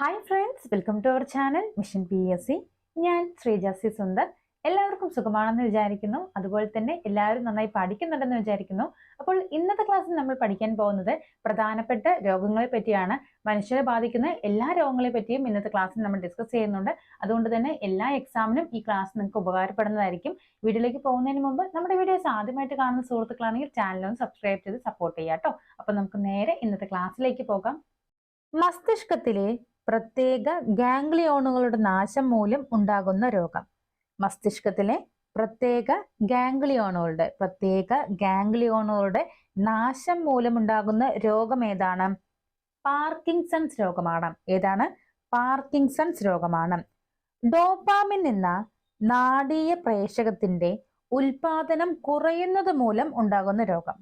Hi friends welcome to our channel mission P S C ഞാൻ Sreeja C Sundar. എല്ലാവർക്കും സുഖമാണെന്ന് വിചാരിക്കുന്നു. അതുപോലെ തന്നെ എല്ലാവരും നന്നായി പഠിക്കുന്നുണ്ടെന്ന് വിചാരിക്കുന്നു. അപ്പോൾ ഇന്നത്തെ ക്ലാസ്സിൽ നമ്മൾ പഠിക്കാൻ പോകുന്നത് പ്രധാനപ്പെട്ട രോഗങ്ങളെ പറ്റിയാണ്. മനുഷ്യരെ ബാധിക്കുന്ന എല്ലാ രോഗങ്ങളെ പറ്റിയും ഇന്നത്തെ ക്ലാസ്സിൽ നമ്മൾ ഡിസ്കസ് ചെയ്യുന്നുണ്ട്. അതുകൊണ്ട് തന്നെ എല്ലാ എക്സാമിനും ഈ ക്ലാസ് നിങ്ങൾക്ക് ഉപകാരപ്പെടുന്നതായിരിക്കും. വീഡിയോയിലേക്ക് പോകുന്നതിന് മുമ്പ് നമ്മുടെ വീഡിയോസ് ആദ്യമായിട്ട് കാണുന്ന സുഹൃത്തുക്കളാണെങ്കിൽ ചാനലൊന്ന് സബ്സ്ക്രൈബ് ചെയ്ത് സപ്പോർട്ട് ചെയ്യാം കേട്ടോ അപ്പോൾ നമുക്ക് നേരെ ഇന്നത്തെ ക്ലാസ്സിലേക്ക് പോകാം. മസ്തിഷ്കത്തിലെ പ്രത്യേക ഗാംഗ്ലിയോണുകളുടെ നാശം മൂലം ഉണ്ടാകുന്ന രോഗം. മസ്തിഷ്കത്തിലെ പ്രത്യേക ഗാംഗ്ലിയോണുകളുടെ പ്രത്യേക ഗാംഗ്ലിയോണുകളുടെ നാശം മൂലം ഉണ്ടാകുന്ന രോഗം ഏതാണ്? പാർക്കിൻസൺസ് രോഗമാണ്. ഏതാണ്? പാർക്കിൻസൺസ് രോഗമാണ്. ഡോപ്പാമിൻ എന്ന നാടീയ പ്രേഷകത്തിന്റെ ഉൽപാദനം കുറയുന്നത് മൂലം ഉണ്ടാകുന്ന രോഗം.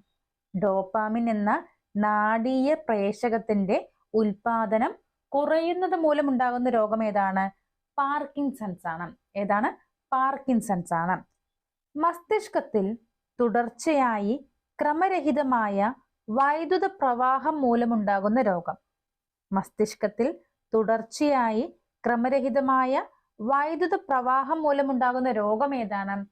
ഡോപ്പാമിൻ എന്ന നാടീയ പ്രേഷകത്തിന്റെ ഉൽപാദനം കുറയുന്നത് മൂലം ഉണ്ടാകുന്ന രോഗം ഏതാണ്? പാർക്കിൻസൺസ് ആണ് ഏതാണ്? പാർക്കിൻസൺസ് ആണ് മസ്തിഷ്കത്തിൽ തുടർച്ചയായി ക്രമരഹിതമായ വൈദ്യുത പ്രവാഹം മൂലമുണ്ടാകുന്ന രോഗം. മസ്തിഷ്കത്തിൽ തുടർച്ചയായി ക്രമരഹിതമായ വൈദ്യുത പ്രവാഹം മൂലമുണ്ടാകുന്ന രോഗം ഏതാണ്?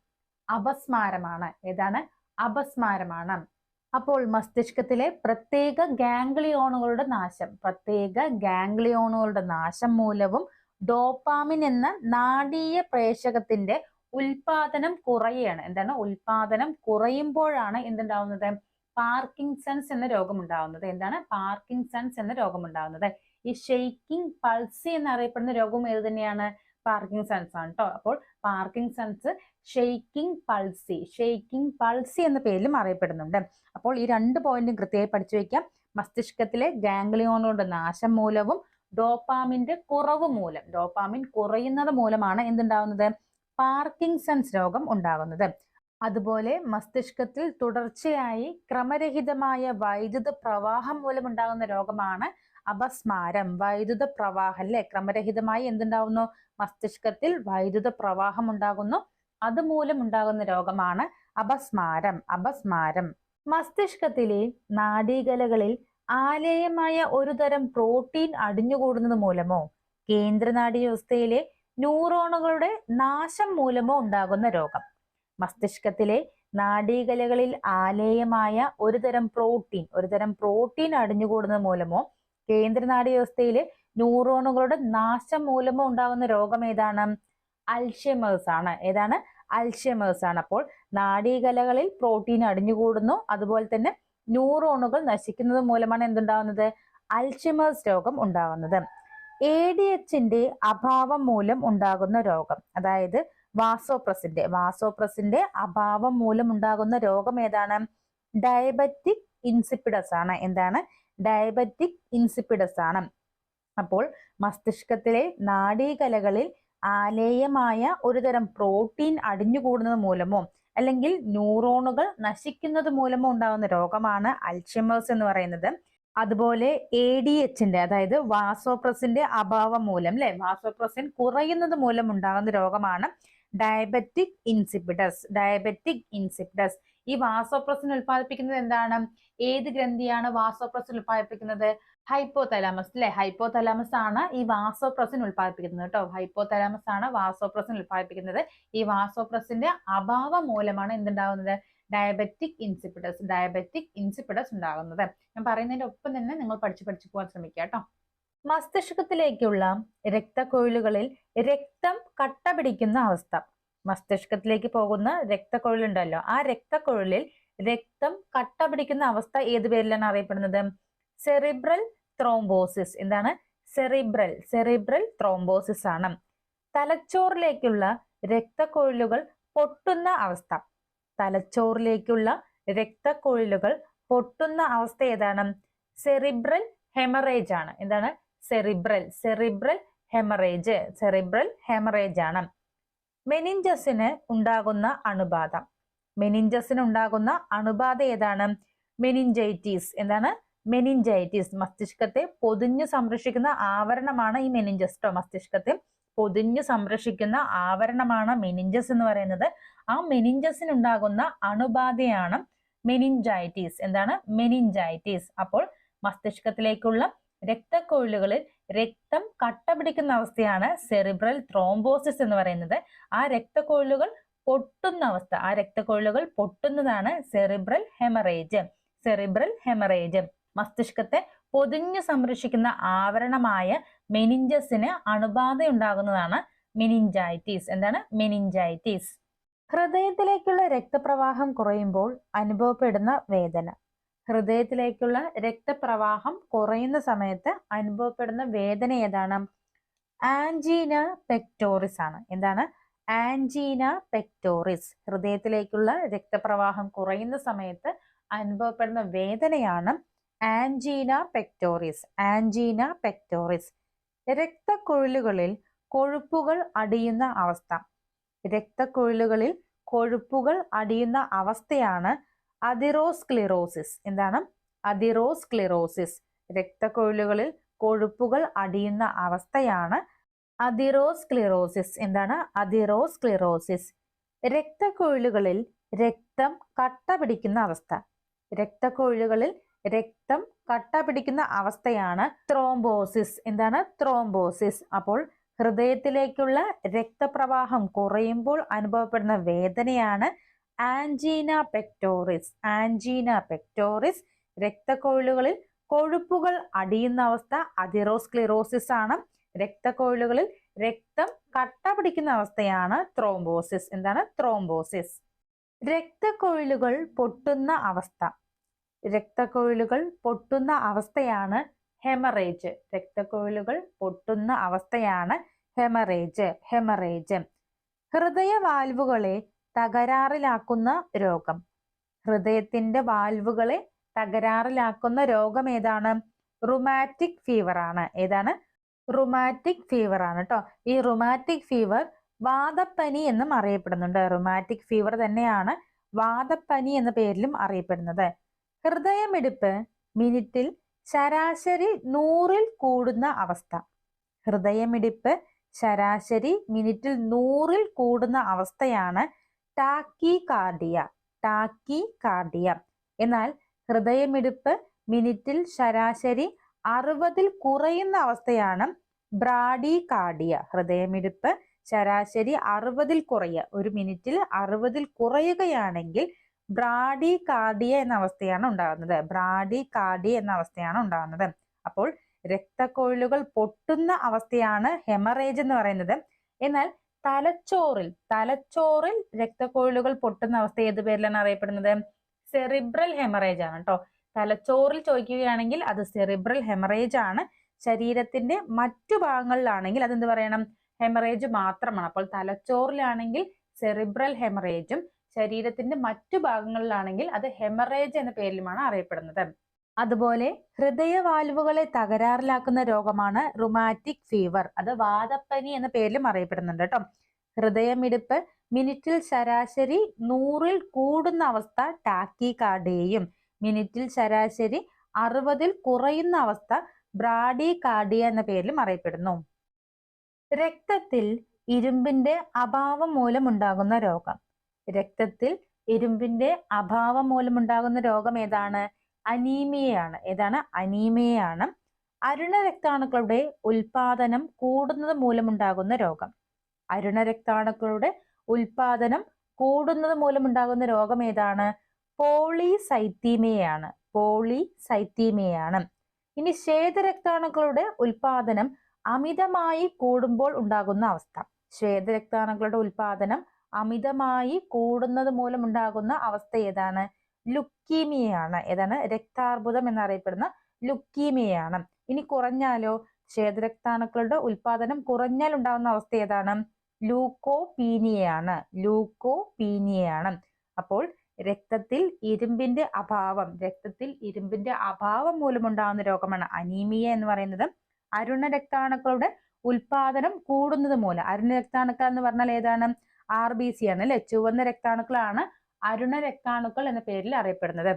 അപസ്മാരമാണ്. ഏതാണ്? അപസ്മാരമാണ്. അപ്പോൾ മസ്തിഷ്കത്തിലെ പ്രത്യേക ഗാംഗ്ലിയോണുകളുടെ നാശം പ്രത്യേക ഗാംഗ്ലിയോണുകളുടെ നാശം മൂലവും ഡോപ്പാമിൻ എന്ന നാടീയ പ്രേഷകത്തിന്റെ ഉൽപാദനം കുറയുകയാണ് എന്താണ്? ഉൽപാദനം കുറയുമ്പോഴാണ് എന്തുണ്ടാവുന്നത്? പാർക്കിൻസൺസ് എന്ന രോഗം ഉണ്ടാവുന്നത് എന്താണ്? പാർക്കിൻസൺസ് എന്ന രോഗം ഉണ്ടാവുന്നത് ഈ ഷെയ്ക്കിംഗ് പൾസി എന്നറിയപ്പെടുന്ന രോഗം ഏത് തന്നെയാണ്? പാർക്കിൻസൺസ് ആണ് കേട്ടോ അപ്പോൾ Parkinson's shaking palsy shaking palsy എന്ന പേരിലും അറിയപ്പെടുന്നുണ്ട്. അപ്പോൾ ഈ രണ്ട് പോയിന്റും കൃത്യമായി പഠിച്ചു വയ്ക്കാം മസ്തിഷ്കത്തിലെ ഗാംഗ്ലിയോണുകളുടെ നാശം മൂലവും ഡോപ്പാമിന്റെ കുറവ് മൂലം ഡോപ്പാമിൻ കുറയുന്നത് മൂലമാണ് എന്തുണ്ടാവുന്നത്? പാർക്കിൻസൺസ് രോഗം ഉണ്ടാകുന്നത് അതുപോലെ മസ്തിഷ്കത്തിൽ തുടർച്ചയായി ക്രമരഹിതമായ വൈദ്യുത പ്രവാഹം മൂലമുണ്ടാകുന്ന രോഗമാണ് അപസ്മാരം. വൈദ്യുത പ്രവാഹം അല്ലെ? ക്രമരഹിതമായി എന്തുണ്ടാവുന്നു? മസ്തിഷ്കത്തിൽ വൈദ്യുത പ്രവാഹം ഉണ്ടാകുന്നു. അതുമൂലം ഉണ്ടാകുന്ന രോഗമാണ് അപസ്മാരം. അപസ്മാരം. മസ്തിഷ്കത്തിലെ നാഡീകലകളിൽ ആലേയമായ ഒരു തരം പ്രോട്ടീൻ അടിഞ്ഞുകൂടുന്നത് മൂലമോ കേന്ദ്രനാഡീ വ്യവസ്ഥയിലെ ന്യൂറോണുകളുടെ നാശം മൂലമോ ഉണ്ടാകുന്ന രോഗം. മസ്തിഷ്കത്തിലെ നാഡീകലകളിൽ ആലേയമായ ഒരു തരം പ്രോട്ടീൻ ഒരു തരം പ്രോട്ടീൻ അടിഞ്ഞുകൂടുന്ന മൂലമോ കേന്ദ്രനാഡീ വ്യവസ്ഥയിലെ ന്യൂറോണുകളുടെ നാശം മൂലമോ ഉണ്ടാകുന്ന രോഗം ഏതാണ്? അൽഷ്യമേഴ്സ് ആണ്. ഏതാണ്? അൽഷ്യമേഴ്സ് ആണ്. അപ്പോൾ നാഡീകലകളിൽ പ്രോട്ടീൻ അടിഞ്ഞുകൂടുന്നു. അതുപോലെ തന്നെ ന്യൂറോണുകൾ നശിക്കുന്നത് മൂലമാണ് എന്തുണ്ടാകുന്നത്? അൽഷിമേഴ്സ് രോഗം ഉണ്ടാകുന്നത്. എ ഡി എച്ചിന്റെ അഭാവം മൂലം ഉണ്ടാകുന്ന രോഗം അതായത് വാസോപ്രസിന്റെ വാസോപ്രസിന്റെ അഭാവം മൂലം ഉണ്ടാകുന്ന രോഗം ഏതാണ്? ഡയബറ്റിക് ഇൻസിപ്പിഡസ് ആണ്. എന്താണ്? ഡയബറ്റിക് ഇൻസിപ്പിഡസ് ആണ്. അപ്പോൾ മസ്തിഷ്കത്തിലെ നാഡീകലകളിൽ ആലേയമായ ഒരുതരം പ്രോട്ടീൻ അടിഞ്ഞുകൂടുന്നത് മൂലമോ അല്ലെങ്കിൽ ന്യൂറോണുകൾ നശിക്കുന്നത് മൂലമോ ഉണ്ടാകുന്ന രോഗമാണ് അൽഷിമേഴ്സ് എന്ന് പറയുന്നത്. അതുപോലെ എ ഡി എച്ചിന്റെ അതായത് വാസോപ്രസിന്റെ അഭാവം മൂലം അല്ലെ വാസോപ്രസിൻ കുറയുന്നത് മൂലം ഉണ്ടാകുന്ന രോഗമാണ് ഡയബറ്റിക് ഇൻസിപിഡസ് ഡയബറ്റിക് ഇൻസിപിഡസ് ഈ വാസോപ്രസിൻ ഉൽപ്പാദിപ്പിക്കുന്നത് എന്താണ്? ഏത് ഗ്രന്ഥിയാണ് വാസോപ്രസിൻ ഉൽപ്പാദിപ്പിക്കുന്നത് ഹൈപ്പോതലാമസ് അല്ലെ ഹൈപ്പോതലാമസ് ആണ് ഈ വാസോപ്രസിൻ ഉൽപ്പാദിപ്പിക്കുന്നത് കേട്ടോ. ഹൈപ്പോതലാമസ് ആണ് വാസോപ്രസിൻ ഉൽപ്പാദിപ്പിക്കുന്നത് ഈ വാസോപ്രസിന്റെ അഭാവം മൂലമാണ് എന്തുണ്ടാകുന്നത് ഡയബറ്റിക് ഇൻസിപിഡസ് ഡയബറ്റിക് ഇൻസിപിഡസ് ഉണ്ടാകുന്നത് ഞാൻ പറയുന്നതിന്റെ ഒപ്പം തന്നെ നിങ്ങൾ പഠിച്ചു പഠിച്ചു പോകാൻ ശ്രമിക്കുക കേട്ടോ. മസ്തിഷ്കത്തിലേക്കുള്ള രക്തക്കൊഴിലുകളിൽ രക്തം കട്ട പിടിക്കുന്ന അവസ്ഥ. മസ്തിഷ്കത്തിലേക്ക് പോകുന്ന രക്തക്കൊഴിലുണ്ടല്ലോ ആ രക്തക്കൊഴിലിൽ രക്തം കട്ട പിടിക്കുന്ന അവസ്ഥ ഏത് പേരിലാണ് അറിയപ്പെടുന്നത്? Cerebral thrombosis. എന്താണ്? സെറിബ്രൽ സെറിബ്രൽ ത്രോംബോസിസ് ആണ്. തലച്ചോറിലേക്കുള്ള രക്തക്കൊഴിലുകൾ പൊട്ടുന്ന അവസ്ഥ. തലച്ചോറിലേക്കുള്ള രക്തക്കൊഴിലുകൾ പൊട്ടുന്ന അവസ്ഥ ഏതാണ്? സെറിബ്രൽ ഹെമറേജ് ആണ്. എന്താണ്? Cerebral cerebral haemorrhage cerebral haemorrhage ആണ്. മെനിഞ്ചസിന് ഉണ്ടാകുന്ന അണുബാധ. മെനിഞ്ചസിന് ഉണ്ടാകുന്ന അണുബാധ ഏതാണ്? മെനിഞ്ചൈറ്റീസ് എന്താണ്? മെനിഞ്ചൈറ്റീസ് മസ്തിഷ്കത്തെ പൊതിഞ്ഞു സംരക്ഷിക്കുന്ന ആവരണമാണ് ഈ മെനിഞ്ചസ് മസ്തിഷ്കത്തെ പൊതിഞ്ഞു സംരക്ഷിക്കുന്ന ആവരണമാണ് മെനിഞ്ചസ് എന്ന് പറയുന്നത്. ആ മെനിഞ്ചസിന് ഉണ്ടാകുന്ന അണുബാധയാണ് മെനിഞ്ചൈറ്റീസ് എന്താണ്? മെനിഞ്ചൈറ്റീസ് അപ്പോൾ മസ്തിഷ്കത്തിലേക്കുള്ള രക്തക്കൊഴിലുകളിൽ രക്തം കട്ട പിടിക്കുന്ന അവസ്ഥയാണ് സെറിബ്രൽ ത്രോംബോസിസ് എന്ന് പറയുന്നത്. ആ രക്തക്കൊഴിലുകൾ പൊട്ടുന്ന അവസ്ഥ ആ രക്തക്കൊഴിലുകൾ പൊട്ടുന്നതാണ് സെറിബ്രൽ ഹെമറേജ് സെറിബ്രൽ ഹെമറേജ് മസ്തിഷ്കത്തെ പൊതിഞ്ഞു സംരക്ഷിക്കുന്ന ആവരണമായ മെനിഞ്ചസിന് അണുബാധയുണ്ടാകുന്നതാണ് മെനിഞ്ചൈറ്റിസ് എന്താണ്? മെനിഞ്ചൈറ്റിസ് ഹൃദയത്തിലേക്കുള്ള രക്തപ്രവാഹം കുറയുമ്പോൾ അനുഭവപ്പെടുന്ന വേദന. ഹൃദയത്തിലേക്കുള്ള രക്തപ്രവാഹം കുറയുന്ന സമയത്ത് അനുഭവപ്പെടുന്ന വേദന ഏതാണ്? ആൻജീന പെക്ടോറിസ് ആണ്. എന്താണ്? Angina pectoris. ഹൃദയത്തിലേക്കുള്ള രക്തപ്രവാഹം കുറയുന്ന സമയത്ത് അനുഭവപ്പെടുന്ന വേദനയാണ് ആൻജീന പെക്ടോറിസ്. Angina pectoris. രക്തക്കുഴലുകളിൽ കൊഴുപ്പുകൾ അടിയുന്ന അവസ്ഥ. രക്തക്കുഴലുകളിൽ കൊഴുപ്പുകൾ അടിയുന്ന അവസ്ഥയാണ് അതിറോസ്ക്ലിറോസിസ്. എന്താണ്? അതിറോസ്ക്ലിറോസിസ്. രക്തക്കൊഴിലുകളിൽ കൊഴുപ്പുകൾ അടിയുന്ന അവസ്ഥയാണ് അതിറോസ്ക്ലിറോസിസ്. എന്താണ്? അതിറോസ്ക്ലിറോസിസ്. രക്തക്കൊഴിലുകളിൽ രക്തം കട്ട പിടിക്കുന്ന അവസ്ഥ. രക്തക്കൊഴിലുകളിൽ രക്തം കട്ട പിടിക്കുന്ന അവസ്ഥയാണ് ത്രോംബോസിസ്. എന്താണ്? ത്രോംബോസിസ്. അപ്പോൾ ഹൃദയത്തിലേക്കുള്ള രക്തപ്രവാഹം കുറയുമ്പോൾ അനുഭവപ്പെടുന്ന വേദനയാണ് ആൻജീന പെക്ടോറിസ്. ആൻജീന പെക്ടോറിസ് രക്തക്കൊഴിലുകളിൽ കൊഴുപ്പുകൾ അടിയുന്ന അവസ്ഥ അതിറോസ്ക്ലിറോസിസ് ആണ്. രക്തക്കൊഴിലുകളിൽ രക്തം കട്ട പിടിക്കുന്ന അവസ്ഥയാണ് ത്രോംബോസിസ്. എന്താണ്? ത്രോംബോസിസ്. രക്തക്കൊഴിലുകൾ പൊട്ടുന്ന അവസ്ഥ. രക്തക്കൊഴിലുകൾ പൊട്ടുന്ന അവസ്ഥയാണ് ഹെമറേജ്. രക്തക്കൊഴിലുകൾ പൊട്ടുന്ന അവസ്ഥയാണ് ഹെമറേജ്. ഹെമറേജ്. ഹൃദയ വാൽവുകളെ തകരാറിലാക്കുന്ന രോഗം. ഹൃദയത്തിന്റെ വാൽവുകളെ തകരാറിലാക്കുന്ന രോഗം ഏതാണ്? റുമാറ്റിക് ഫീവർ ആണ്. ഏതാണ്? റുമാറ്റിക് ഫീവർ ആണ് കേട്ടോ ഈ റുമാറ്റിക് ഫീവർ വാദപ്പനി എന്നും അറിയപ്പെടുന്നുണ്ട്. റുമാറ്റിക് ഫീവർ തന്നെയാണ് വാദപ്പനി എന്ന പേരിലും അറിയപ്പെടുന്നത്. ഹൃദയമിടിപ്പ് മിനിറ്റിൽ ശരാശരി നൂറിൽ കൂടുന്ന അവസ്ഥ. ഹൃദയമിടിപ്പ് ശരാശരി മിനിറ്റിൽ നൂറിൽ കൂടുന്ന അവസ്ഥയാണ് ടാക്കി കാർഡിയ ടാക്കി കാർഡിയ എന്നാൽ ഹൃദയമിടിപ്പ് മിനിറ്റിൽ ശരാശരി അറുപതിൽ കുറയുന്ന അവസ്ഥയാണ് ബ്രാഡി കാർഡിയ ഹൃദയമിടിപ്പ് ശരാശരി അറുപതിൽ കുറയുക ഒരു മിനിറ്റിൽ അറുപതിൽ കുറയുകയാണെങ്കിൽ ബ്രാഡി കാർഡിയ എന്ന അവസ്ഥയാണ് ഉണ്ടാകുന്നത്. ബ്രാഡി കാർഡിയ എന്ന അവസ്ഥയാണ് ഉണ്ടാകുന്നത്. അപ്പോൾ രക്തക്കൊഴിലുകൾ പൊട്ടുന്ന അവസ്ഥയാണ് ഹെമറേജ് എന്ന് പറയുന്നത്. എന്നാൽ തലച്ചോറിൽ തലച്ചോറിൽ രക്തക്കൊഴിലുകൾ പൊട്ടുന്ന അവസ്ഥ ഏത് പേരിലാണ് അറിയപ്പെടുന്നത്? സെറിബ്രൽ ഹെമറേജ് ആണ് കേട്ടോ തലച്ചോറിൽ ചോദിക്കുകയാണെങ്കിൽ അത് സെറിബ്രൽ ഹെമറേജ് ആണ്. ശരീരത്തിന്റെ മറ്റു ഭാഗങ്ങളിലാണെങ്കിൽ അതെന്ത് പറയണം? ഹെമറേജ് മാത്രമാണ്. അപ്പോൾ തലച്ചോറിലാണെങ്കിൽ സെറിബ്രൽ ഹെമറേജും ശരീരത്തിന്റെ മറ്റു ഭാഗങ്ങളിലാണെങ്കിൽ അത് ഹെമറേജ് എന്ന പേരിലുമാണ് അറിയപ്പെടുന്നത്. അതുപോലെ ഹൃദയവാൽവുകളെ തകരാറിലാക്കുന്ന രോഗമാണ് റുമാറ്റിക് ഫീവർ അത് വാദപ്പനി എന്ന പേരിലും അറിയപ്പെടുന്നുണ്ട് കേട്ടോ. ഹൃദയമിടിപ്പ് മിനിറ്റിൽ ശരാശരി നൂറിൽ കൂടുന്ന അവസ്ഥ ടാക്കി കാർഡിയയും മിനിറ്റിൽ ശരാശരി അറുപതിൽ കുറയുന്ന അവസ്ഥ ബ്രാഡി കാർഡിയ എന്ന പേരിലും അറിയപ്പെടുന്നു. രക്തത്തിൽ ഇരുമ്പിന്റെ അഭാവം മൂലമുണ്ടാകുന്ന രോഗം. രക്തത്തിൽ ഇരുമ്പിന്റെ അഭാവം മൂലമുണ്ടാകുന്ന രോഗം ഏതാണ്? അനീമിയയാണ്. ഏതാണ്? അനീമിയയാണ്. അരുണരക്താണുക്കളുടെ ഉൽപാദനം കൂടുന്നത് മൂലമുണ്ടാകുന്ന രോഗം. അരുണരക്താണുക്കളുടെ ഉൽപാദനം കൂടുന്നത് മൂലമുണ്ടാകുന്ന രോഗം ഏതാണ്? പോളിസൈത്തീമിയയാണ്. പോളിസൈത്തീമിയയാണ്. ഇനി ശ്വേതരക്താണുക്കളുടെ ഉൽപാദനം അമിതമായി കൂടുമ്പോൾ ഉണ്ടാകുന്ന അവസ്ഥ. ശ്വേതരക്താണുക്കളുടെ ഉൽപാദനം അമിതമായി കൂടുന്നത് മൂലമുണ്ടാകുന്ന അവസ്ഥ ഏതാണ്? ലുക്കീമിയയാണ്. ഏതാണ്? രക്താർബുദം എന്നറിയപ്പെടുന്ന ലുക്കീമിയയാണ്. ഇനി കുറഞ്ഞാലോ? ശ്വേതരക്താണുക്കളുടെ ഉൽപാദനം കുറഞ്ഞാൽ ഉണ്ടാകുന്ന അവസ്ഥ ഏതാണ്? ലൂക്കോപീനിയയാണ്. ലൂക്കോപീനിയയാണ്. അപ്പോൾ രക്തത്തിൽ ഇരുമ്പിന്റെ അഭാവം രക്തത്തിൽ ഇരുമ്പിന്റെ അഭാവം മൂലമുണ്ടാകുന്ന രോഗമാണ് അനീമിയ എന്ന് പറയുന്നത്. അരുണ രക്താണുക്കളുടെ ഉൽപാദനം കൂടുന്നത് മൂലം. അരുണ രക്താണുക്കൾ എന്ന് പറഞ്ഞാൽ ഏതാണ്? ആർ ബി സി ആണ് അല്ലെ? ചുവന്ന രക്താണുക്കളാണ് അരുണ രക്താണുക്കൾ എന്ന പേരിൽ അറിയപ്പെടുന്നത്.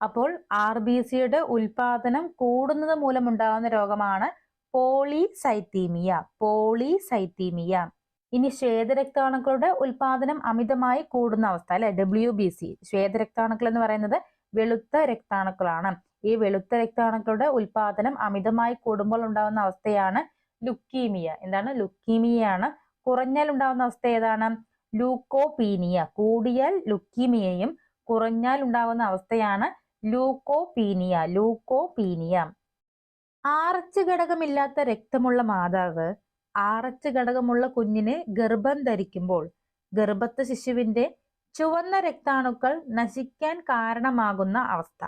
അപ്പോൾ ആർ ബി സിയുടെ ഉൽപാദനം കൂടുന്നത് മൂലമുണ്ടാകുന്ന രോഗമാണ് പോളിസൈത്തീമിയ പോളിസൈത്തീമിയ ഇനി ശ്വേതരക്താണുക്കളുടെ ഉൽപാദനം അമിതമായി കൂടുന്ന അവസ്ഥ അല്ലെ? ഡബ്ല്യു ബി സി ശ്വേതരക്താണുക്കൾ എന്ന് പറയുന്നത് വെളുത്ത രക്താണുക്കളാണ്. ഈ വെളുത്ത രക്താണുക്കളുടെ ഉൽപാദനം അമിതമായി കൂടുമ്പോൾ ഉണ്ടാകുന്ന അവസ്ഥയാണ് ലുക്കീമിയ. എന്താണ്? ലുക്കീമിയയാണ്. കുറഞ്ഞാൽ ഉണ്ടാകുന്ന അവസ്ഥ ഏതാണ്? ലൂക്കോപീനിയ. കൂടിയാൽ ലുക്കിമിയയും കുറഞ്ഞാൽ ഉണ്ടാകുന്ന അവസ്ഥയാണ് ലൂക്കോപീനിയ ലൂക്കോപീനിയ. ആർച്ച് ഘടകമില്ലാത്ത രക്തമുള്ള മാതാവ് ആർച്ച് ഘടകമുള്ള കുഞ്ഞിന് ഗർഭം ധരിക്കുമ്പോൾ ഗർഭത്തെ ശിശുവിന്റെ ചുവന്ന രക്താണുക്കൾ നശിക്കാൻ കാരണമാകുന്ന അവസ്ഥ.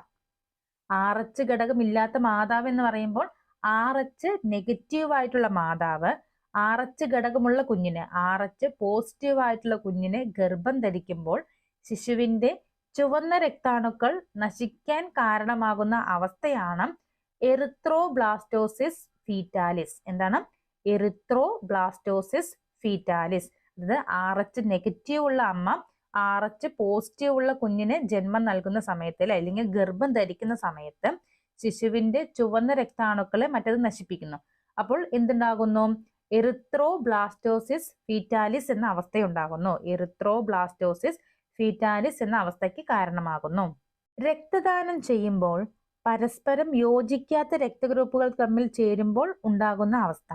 ആർ ഘടകമില്ലാത്ത മാതാവ് എന്ന് പറയുമ്പോൾ ആർ നെഗറ്റീവ് ആയിട്ടുള്ള മാതാവ് ആർ എച്ച് ഘടകമുള്ള കുഞ്ഞിന് ആർ എച്ച് പോസിറ്റീവ് ആയിട്ടുള്ള കുഞ്ഞിന് ഗർഭം ധരിക്കുമ്പോൾ ശിശുവിന്റെ ചുവന്ന രക്താണുക്കൾ നശിക്കാൻ കാരണമാകുന്ന അവസ്ഥയാണ് എറിത്രോബ്ലാസ്റ്റോസിസ് ഫീറ്റാലിസ് എന്താണ്? എറിത്രോബ്ലാസ്റ്റോസിസ് ഫീറ്റാലിസ് അതായത് ആർ എച്ച് നെഗറ്റീവ് ഉള്ള അമ്മ ആർ എച്ച് പോസിറ്റീവ് ഉള്ള കുഞ്ഞിന് ജന്മം നൽകുന്ന സമയത്ത് അല്ലെങ്കിൽ ഗർഭം ധരിക്കുന്ന സമയത്ത് ശിശുവിന്റെ ചുവന്ന രക്താണുക്കളെ മറ്റത് നശിപ്പിക്കുന്നു. അപ്പോൾ എന്തുണ്ടാകുന്നു? എറിത്രോബ്ലാസ്റ്റോസിസ് ഫീറ്റാലിസ് എന്ന അവസ്ഥയുണ്ടാകുന്നു. എറിത്രോബ്ലാസ്റ്റോസിസ് ഫീറ്റാലിസ് എന്ന അവസ്ഥയ്ക്ക് കാരണമാകുന്നു. രക്തദാനം ചെയ്യുമ്പോൾ പരസ്പരം യോജിക്കാത്ത രക്തഗ്രൂപ്പുകൾ തമ്മിൽ ചേരുമ്പോൾ ഉണ്ടാകുന്ന അവസ്ഥ.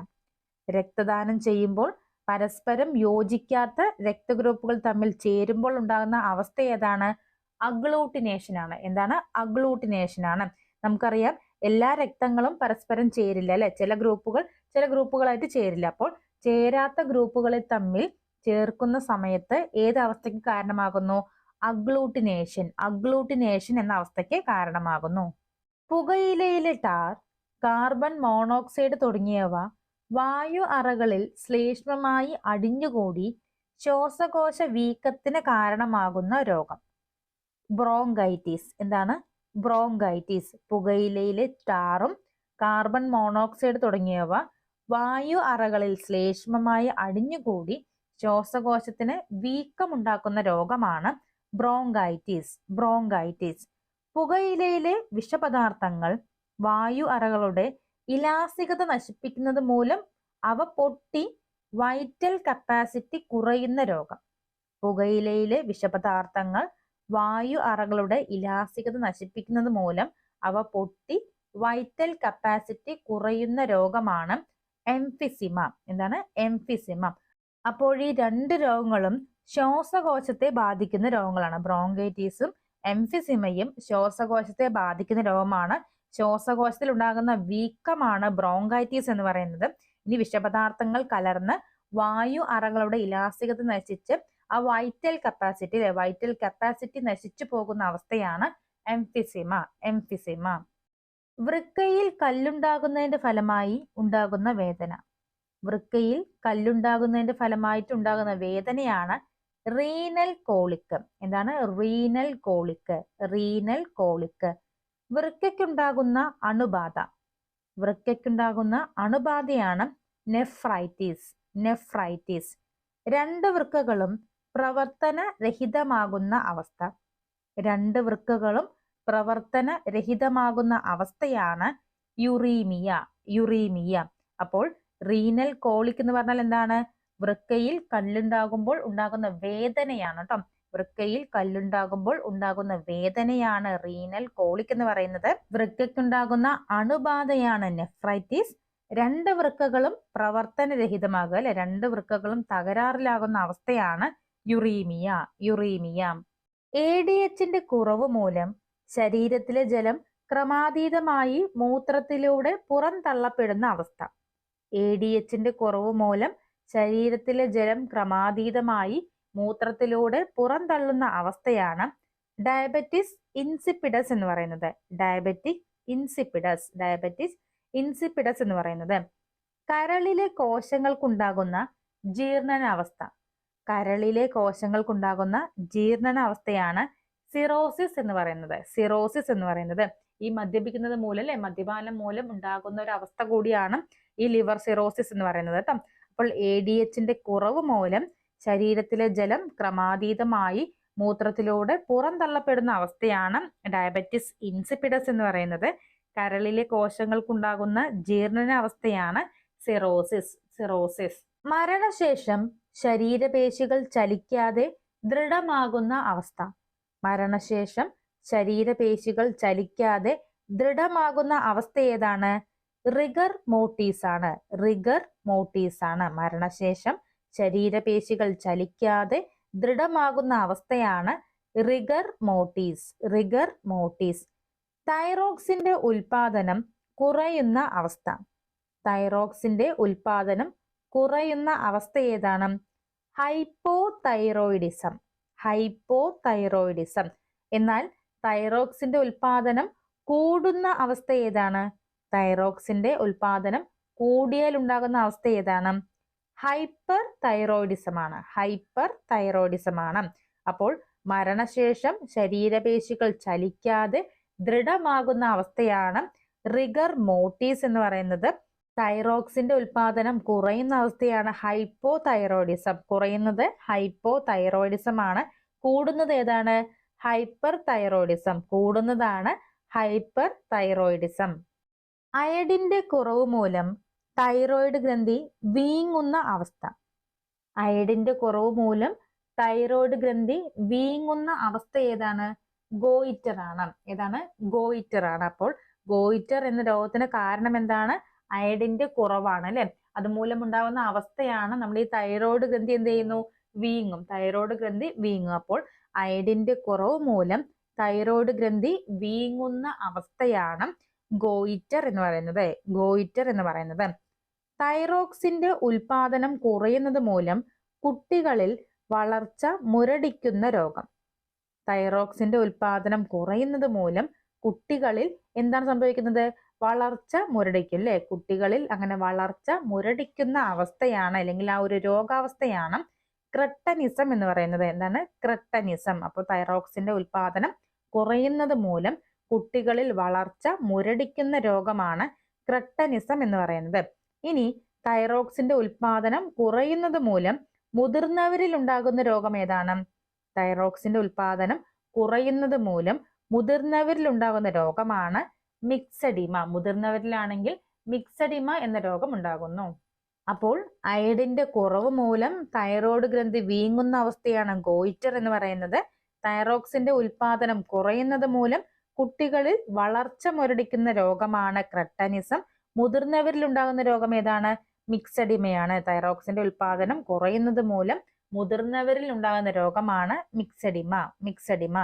രക്തദാനം ചെയ്യുമ്പോൾ പരസ്പരം യോജിക്കാത്ത രക്തഗ്രൂപ്പുകൾ തമ്മിൽ ചേരുമ്പോൾ ഉണ്ടാകുന്ന അവസ്ഥ ഏതാണ്? അഗ്ലൂട്ടിനേഷൻ ആണ് എന്താണ്? അഗ്ലൂട്ടിനേഷൻ ആണ് നമുക്കറിയാം എല്ലാ രക്തങ്ങളും പരസ്പരം ചേരില്ല അല്ലെ? ചില ഗ്രൂപ്പുകൾ ചില ഗ്രൂപ്പുകളായിട്ട് ചേരില്ല. അപ്പോൾ ചേരാത്ത ഗ്രൂപ്പുകളെ തമ്മിൽ ചേർക്കുന്ന സമയത്ത് ഏത് അവസ്ഥയ്ക്ക് കാരണമാകുന്നു? അഗ്ലൂട്ടിനേഷൻ അഗ്ലൂട്ടിനേഷൻ എന്ന അവസ്ഥയ്ക്ക് കാരണമാകുന്നു. പുകയിലയിലെ ടാർ കാർബൺ മോണോക്സൈഡ് തുടങ്ങിയവ വായു അറകളിൽ ശ്ലേഷ്മമായി അടിഞ്ഞുകൂടി ശ്വാസകോശ വീക്കത്തിന് കാരണമാകുന്ന രോഗം. ബ്രോങ്കൈറ്റിസ് എന്താണ്? ബ്രോങ്കൈറ്റിസ് പുകയിലയിലെ ടാറും കാർബൺ മോണോക്സൈഡ് തുടങ്ങിയവ വായു അറകളിൽ ശ്ലേഷ്മമായി അടിഞ്ഞുകൂടി ശ്വാസകോശത്തിന് വീക്കമുണ്ടാക്കുന്ന രോഗമാണ് ബ്രോങ്കൈറ്റിസ് ബ്രോങ്കൈറ്റിസ്. പുകയിലയിലെ വിഷപദാർത്ഥങ്ങൾ വായു അറകളുടെ ഇലാസ്തികത നശിപ്പിക്കുന്നത് മൂലം അവ പൊട്ടി വൈറ്റൽ കപ്പാസിറ്റി കുറയുന്ന രോഗം. പുകയിലയിലെ വിഷപദാർത്ഥങ്ങൾ വായു അറകളുടെ ഇലാസ്തികത നശിപ്പിക്കുന്നത് മൂലം അവ പൊട്ടി വൈറ്റൽ കപ്പാസിറ്റി കുറയുന്ന രോഗമാണ് എംഫിസിമ. എന്താണ്? എംഫിസിമ. അപ്പോൾ ഈ രണ്ട് രോഗങ്ങളും ശ്വാസകോശത്തെ ബാധിക്കുന്ന രോഗങ്ങളാണ്. ബ്രോങ്കൈറ്റീസും എംഫിസിമയും ശ്വാസകോശത്തെ ബാധിക്കുന്ന രോഗമാണ്. ശ്വാസകോശത്തിൽ ഉണ്ടാകുന്ന വീക്കമാണ് ബ്രോങ്കൈറ്റീസ് എന്ന് പറയുന്നത്. ഇനി വിഷപദാർത്ഥങ്ങൾ കലർന്ന് വായു അറകളുടെ ഇലാസ്തികത നശിച്ച് ആ വൈറ്റൽ കപ്പാസിറ്റി അല്ലെ വൈറ്റൽ കപ്പാസിറ്റി നശിച്ചു പോകുന്ന അവസ്ഥയാണ് എംഫിസിമ എംഫിസിമ വൃക്കയിൽ കല്ലുണ്ടാകുന്നതിന്റെ ഫലമായി ഉണ്ടാകുന്ന വേദന. വൃക്കയിൽ കല്ലുണ്ടാകുന്നതിന്റെ ഫലമായിട്ട് ഉണ്ടാകുന്ന വേദനയാണ് റീനൽ കോളിക്ക് എന്താണ്? റീനൽ കോളിക്ക് റീനൽ കോളിക്ക് വൃക്കയ്ക്കുണ്ടാകുന്ന അണുബാധ. വൃക്കയ്ക്കുണ്ടാകുന്ന അണുബാധയാണ് നെഫ്രൈറ്റിസ് നെഫ്രൈറ്റിസ് രണ്ട് വൃക്കകളും പ്രവർത്തന രഹിതമാകുന്ന അവസ്ഥ. രണ്ട് വൃക്കകളും പ്രവർത്തന രഹിതമാകുന്ന അവസ്ഥയാണ് യുറീമിയ യുറീമിയ. അപ്പോൾ റീനൽ കോളിക് എന്ന് പറഞ്ഞാൽ എന്താണ്? വൃക്കയിൽ കല്ലുണ്ടാകുമ്പോൾ ഉണ്ടാകുന്ന വേദനയാണ് കേട്ടോ. വൃക്കയിൽ കല്ലുണ്ടാകുമ്പോൾ ഉണ്ടാകുന്ന വേദനയാണ് റീനൽ കോളിക് എന്ന് പറയുന്നത്. വൃക്കയ്ക്കുണ്ടാകുന്ന അണുബാധയാണ് നെഫ്രൈറ്റിസ്. രണ്ട് വൃക്കകളും പ്രവർത്തനരഹിതമാകുക അല്ലെ? രണ്ട് വൃക്കകളും തകരാറിലാകുന്ന അവസ്ഥയാണ് യുറീമിയ യുറീമിയ. എ ഡി എച്ചിന്റെ കുറവ് മൂലം ശരീരത്തിലെ ജലം ക്രമാതീതമായി മൂത്രത്തിലൂടെ പുറന്തള്ളപ്പെടുന്ന അവസ്ഥ. എ ഡി എച്ചിന്റെ കുറവ് മൂലം ശരീരത്തിലെ ജലം ക്രമാതീതമായി മൂത്രത്തിലൂടെ പുറന്തള്ളുന്ന അവസ്ഥയാണ് ഡയബറ്റിസ് ഇൻസിപ്പിഡസ് എന്ന് പറയുന്നത്. ഡയബറ്റിക് ഇൻസിപ്പിഡസ് ഡയബറ്റിസ് ഇൻസിപ്പിഡസ് എന്ന് പറയുന്നത്. കരളിലെ കോശങ്ങൾക്കുണ്ടാകുന്ന ജീർണനാവസ്ഥ. കരളിലെ കോശങ്ങൾക്കുണ്ടാകുന്ന ജീർണന അവസ്ഥയാണ് സിറോസിസ് എന്ന് പറയുന്നത്. സിറോസിസ് എന്ന് പറയുന്നത് ഈ മദ്യപിക്കുന്നത് മൂലം അല്ലെ? മദ്യപാനം മൂലം ഉണ്ടാകുന്ന ഒരു അവസ്ഥ കൂടിയാണ് ഈ ലിവർ സിറോസിസ് എന്ന് പറയുന്നത് കേട്ടോ. അപ്പോൾ എ ഡി എച്ചിന്റെ കുറവ് മൂലം ശരീരത്തിലെ ജലം ക്രമാതീതമായി മൂത്രത്തിലൂടെ പുറന്തള്ളപ്പെടുന്ന അവസ്ഥയാണ് ഡയബറ്റിസ് ഇൻസിപ്പിഡസ് എന്ന് പറയുന്നത്. കരളിലെ കോശങ്ങൾക്കുണ്ടാകുന്ന ജീർണന അവസ്ഥയാണ് സിറോസിസ്. സിറോസിസ്. മരണശേഷം ശരീരപേശികൾ ചലിക്കാതെ ദൃഢമാകുന്ന അവസ്ഥ. മരണശേഷം ശരീരപേശികൾ ചലിക്കാതെ ദൃഢമാകുന്ന അവസ്ഥ ഏതാണ്? റിഗർ മോട്ടീസ് ആണ്. റിഗർ മോട്ടീസ് ആണ്. മരണശേഷം ശരീരപേശികൾ ചലിക്കാതെ ദൃഢമാകുന്ന അവസ്ഥയാണ് റിഗർ മോട്ടീസ് റിഗർ മോട്ടീസ് തൈറോക്സിന്റെ ഉൽപാദനം കുറയുന്ന അവസ്ഥ. തൈറോക്സിന്റെ ഉൽപാദനം കുറയുന്ന അവസ്ഥ ഏതാണ്? ഹൈപ്പോ തൈറോയിഡിസം ഹൈപ്പോ തൈറോയിഡിസം എന്നാൽ തൈറോക്സിന്റെ ഉൽപാദനം കൂടുന്ന അവസ്ഥ ഏതാണ്? തൈറോക്സിന്റെ ഉൽപാദനം കൂടിയാൽ ഉണ്ടാകുന്ന അവസ്ഥ ഏതാണ്? ഹൈപ്പർ തൈറോയിഡിസം ആണ്. ഹൈപ്പർ തൈറോയിഡിസം ആണ്. അപ്പോൾ മരണശേഷം ശരീരപേശികൾ ചലിക്കാതെ ദൃഢമാകുന്ന അവസ്ഥയാണ് റിഗർ മോട്ടീസ് എന്ന് പറയുന്നത്. തൈറോക്സിന്റെ ഉൽപാദനം കുറയുന്ന അവസ്ഥയാണ് ഹൈപ്പോ തൈറോയിഡിസം കുറയുന്നത് ഹൈപ്പോ തൈറോയിഡിസം ആണ് കൂടുന്നത് ഏതാണ്? ഹൈപ്പർ തൈറോയിഡിസം കൂടുന്നതാണ് ഹൈപ്പർ തൈറോയിഡിസം അയഡിന്റെ കുറവ് മൂലം തൈറോയിഡ് ഗ്രന്ഥി വീങ്ങുന്ന അവസ്ഥ. അയഡിന്റെ കുറവ് മൂലം തൈറോയിഡ് ഗ്രന്ഥി വീങ്ങുന്ന അവസ്ഥ ഏതാണ്? ഗോയിറ്റർ ആണ് ഏതാണ്? ഗോയിറ്റർ ആണ് അപ്പോൾ ഗോയിറ്റർ എന്ന രോഗത്തിന് കാരണം എന്താണ്? അയഡിന്റെ കുറവാണ് അല്ലെ? അതുമൂലം ഉണ്ടാകുന്ന അവസ്ഥയാണ് നമ്മൾ ഈ തൈറോയിഡ് ഗ്രന്ഥി എന്ത് ചെയ്യുന്നു? വീങ്ങും. തൈറോയിഡ് ഗ്രന്ഥി വീങ്ങും. അപ്പോൾ അയഡിന്റെ കുറവ് മൂലം തൈറോയിഡ് ഗ്രന്ഥി വീങ്ങുന്ന അവസ്ഥയാണ് ഗോയിറ്റർ എന്ന് പറയുന്നത്. ഗോയിറ്റർ എന്ന് പറയുന്നത്. തൈറോക്സിന്റെ ഉൽപാദനം കുറയുന്നത് മൂലം കുട്ടികളിൽ വളർച്ച മുരടിക്കുന്ന രോഗം. തൈറോക്സിന്റെ ഉൽപാദനം കുറയുന്നത് മൂലം കുട്ടികളിൽ എന്താണ് സംഭവിക്കുന്നത്? വളർച്ച മുരടിക്കും അല്ലെ കുട്ടികളിൽ അങ്ങനെ വളർച്ച മുരടിക്കുന്ന അവസ്ഥയാണ് അല്ലെങ്കിൽ ആ ഒരു രോഗാവസ്ഥയാണ് ക്രട്ടനിസം എന്ന് പറയുന്നത്. എന്താണ്? ക്രട്ടനിസം. അപ്പോൾ തൈറോക്സിന്റെ ഉൽപാദനം കുറയുന്നത് മൂലം കുട്ടികളിൽ വളർച്ച മുരടിക്കുന്ന രോഗമാണ് ക്രട്ടനിസം എന്ന് പറയുന്നത്. ഇനി തൈറോക്സിന്റെ ഉൽപാദനം കുറയുന്നത് മൂലം മുതിർന്നവരിൽ ഉണ്ടാകുന്ന രോഗം ഏതാണ്? തൈറോക്സിന്റെ ഉൽപാദനം കുറയുന്നത് മൂലം മുതിർന്നവരിൽ ഉണ്ടാകുന്ന രോഗമാണ് മിക്സഡിമ മുതിർന്നവരിലാണെങ്കിൽ മിക്സഡിമ എന്ന രോഗം ഉണ്ടാകുന്നു. അപ്പോൾ അയഡിന്റെ കുറവ് മൂലം തൈറോയ്ഡ് ഗ്രന്ഥി വീങ്ങുന്ന അവസ്ഥയാണ് ഗോയിറ്റർ എന്ന് പറയുന്നത്. തൈറോക്സിന്റെ ഉൽപാദനം കുറയുന്നത് മൂലം കുട്ടികളിൽ വളർച്ച മുരടിക്കുന്ന രോഗമാണ് ക്രട്ടനിസം. മുതിർന്നവരിൽ ഉണ്ടാകുന്ന രോഗം ഏതാണ്? മിക്സഡിമയാണ്. തൈറോക്സിന്റെ ഉൽപാദനം കുറയുന്നത് മൂലം മുതിർന്നവരിൽ ഉണ്ടാകുന്ന രോഗമാണ് മിക്സഡിമ മിക്സഡിമ.